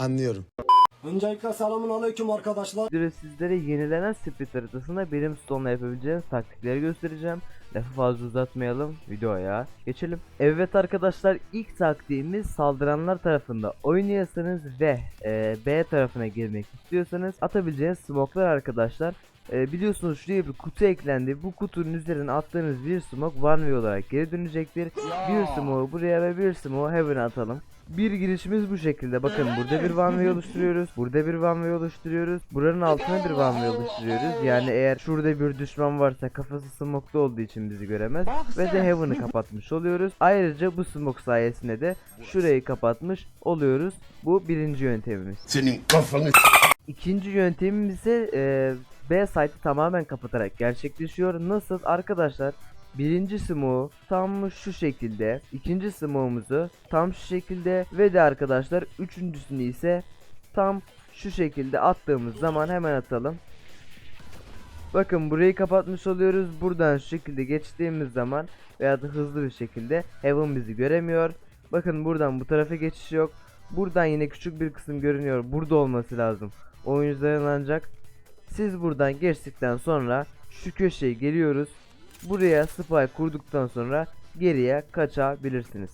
Anlıyorum. Öncelikle selamun aleyküm arkadaşlar. videoda sizlere yenilenen split haritasında benim stone'la yapabileceğiniz taktikleri göstereceğim. Lafı fazla uzatmayalım, videoya geçelim. Evet arkadaşlar ilk taktiğimiz saldıranlar tarafında oynuyorsanız ve e, B tarafına girmek istiyorsanız atabileceğiniz smoke'lar arkadaşlar. E, biliyorsunuz şuraya bir kutu eklendi. Bu kutunun üzerine attığınız bir smoke one way olarak geri dönecektir. Bir smoke buraya ve bir smoke heaven'a atalım. Bir girişimiz bu şekilde. Bakın burada bir way oluşturuyoruz. Burada bir way oluşturuyoruz. Buranın altına bir way oluşturuyoruz. Yani eğer şurada bir düşman varsa kafası smoke'da olduğu için bizi göremez. Ve de heaven'ı kapatmış oluyoruz. Ayrıca bu smoke sayesinde de şurayı kapatmış oluyoruz. Bu birinci yöntemimiz. Senin kafanı İkinci yöntemimiz ise e, B site'ı tamamen kapatarak gerçekleşiyor. Nasıl arkadaşlar? Birinci smoke'u tam şu şekilde, ikinci smoke'umuzu tam şu şekilde ve de arkadaşlar üçüncüsünü ise tam şu şekilde attığımız zaman hemen atalım. Bakın burayı kapatmış oluyoruz. Buradan şu şekilde geçtiğimiz zaman veya da hızlı bir şekilde Heaven bizi göremiyor. Bakın buradan bu tarafa geçiş yok. Buradan yine küçük bir kısım görünüyor. Burada olması lazım. Oyuncuların ancak siz buradan geçtikten sonra şu köşeye geliyoruz. Buraya spy kurduktan sonra geriye kaçabilirsiniz.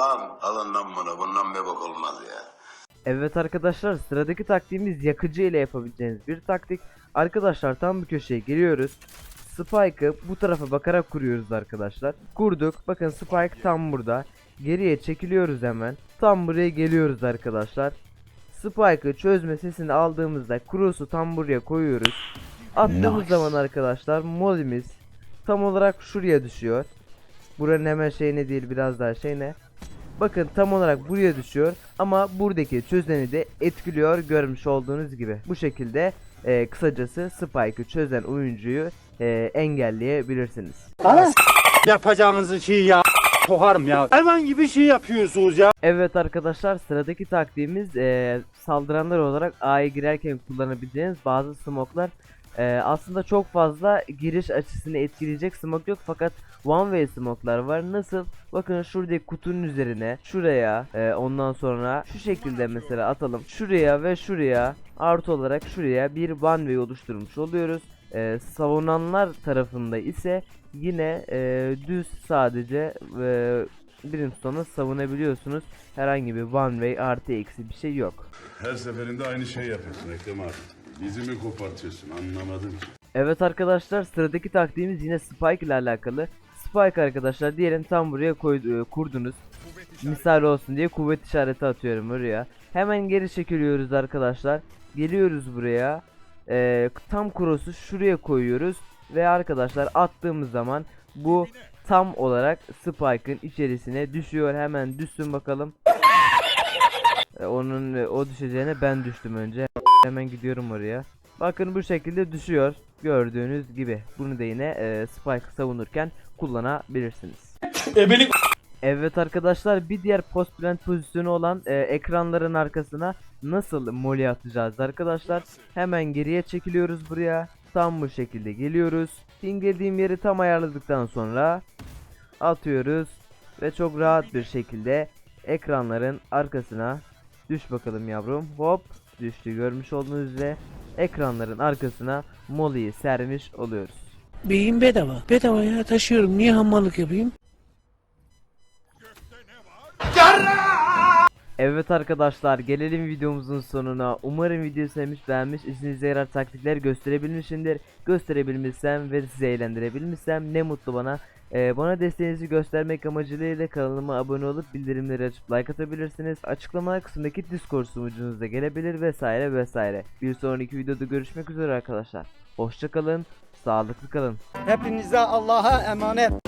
Lan alın lan bunu bundan bir bok olmaz ya. Evet arkadaşlar sıradaki taktiğimiz yakıcı ile yapabileceğiniz bir taktik. Arkadaşlar tam bir köşeye geliyoruz. Spike'ı bu tarafa bakarak kuruyoruz arkadaşlar. Kurduk. Bakın Spike tam burada. Geriye çekiliyoruz hemen. Tam buraya geliyoruz arkadaşlar. Spike'ı çözme sesini aldığımızda Cross'u tam buraya koyuyoruz. Attığımız zaman arkadaşlar molimiz tam olarak şuraya düşüyor. Buranın hemen şey ne değil biraz daha şey ne. Bakın tam olarak buraya düşüyor ama buradaki çözeni de etkiliyor görmüş olduğunuz gibi. Bu şekilde e, kısacası Spike'ı çözen oyuncuyu e, engelleyebilirsiniz. yapacağınızı şey ya sokarım ya. Hayvan gibi şey yapıyorsunuz ya. Evet arkadaşlar sıradaki taktiğimiz e, saldıranlar olarak A'ya girerken kullanabileceğiniz bazı smoklar. E, aslında çok fazla giriş açısını etkileyecek smoke yok fakat one way smoklar var. Nasıl? Bakın şuradaki kutunun üzerine şuraya e, ondan sonra şu şekilde mesela atalım. Şuraya ve şuraya artı olarak şuraya bir one way oluşturmuş oluyoruz. E, savunanlar tarafında ise yine e, düz sadece e, Brimstone'u savunabiliyorsunuz. Herhangi bir one way artı eksi bir şey yok. Her seferinde aynı şey yapıyorsun Ekrem abi. Bizi mi kopartıyorsun anlamadım ki. Evet arkadaşlar sıradaki taktiğimiz yine Spike ile alakalı. Spike arkadaşlar diyelim tam buraya koy, e, kurdunuz. Misal olsun diye kuvvet işareti atıyorum buraya. Hemen geri çekiliyoruz arkadaşlar. Geliyoruz buraya. E, tam cross'u şuraya koyuyoruz. Ve arkadaşlar attığımız zaman bu tam olarak Spike'ın içerisine düşüyor. Hemen düşsün bakalım. E, onun e, o düşeceğine ben düştüm önce. Hemen gidiyorum oraya. Bakın bu şekilde düşüyor. Gördüğünüz gibi. Bunu da yine e, Spike savunurken kullanabilirsiniz. Evet arkadaşlar bir diğer post plant pozisyonu olan e, ekranların arkasına nasıl molly atacağız arkadaşlar. Hemen geriye çekiliyoruz buraya. Tam bu şekilde geliyoruz. Pingelediğim yeri tam ayarladıktan sonra atıyoruz. Ve çok rahat bir şekilde ekranların arkasına düş bakalım yavrum. Hop düştü görmüş olduğunuz üzere ekranların arkasına molly'yi sermiş oluyoruz. Beyin bedava. Bedava ya taşıyorum. Niye hamallık yapayım? Evet arkadaşlar gelelim videomuzun sonuna. Umarım video sevmiş beğenmiş işinize yarar taktikler gösterebilmişimdir. Gösterebilmişsem ve sizi eğlendirebilmişsem ne mutlu bana. Ee, bana desteğinizi göstermek amacıyla kanalıma abone olup bildirimleri açıp like atabilirsiniz. Açıklama kısmındaki Discord sunucunuza gelebilir vesaire vesaire. Bir sonraki videoda görüşmek üzere arkadaşlar. Hoşçakalın, sağlıklı kalın. Hepinize Allah'a emanet.